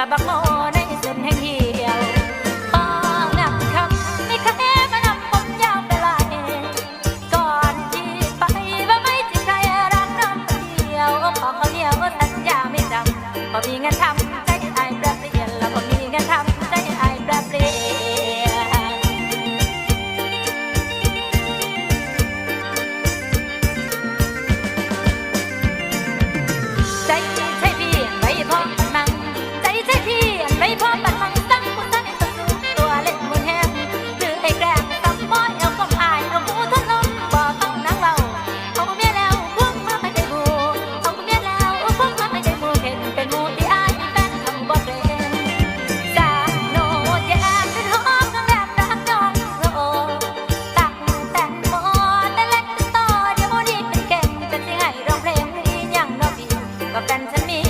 อบักโมในสุดแห่งเดียวปางนับคำมีเคยมานำผมยาวไปไหลก่อนที่ไปว่าไม่จริงใครรักน้องเดียวขอเขาเดียวสัญญาไม่จำพอมีเงินทำใจไอ้แปรเปลี่ยนแล้วพอมีเงินทำ ก็แฟนฉันมี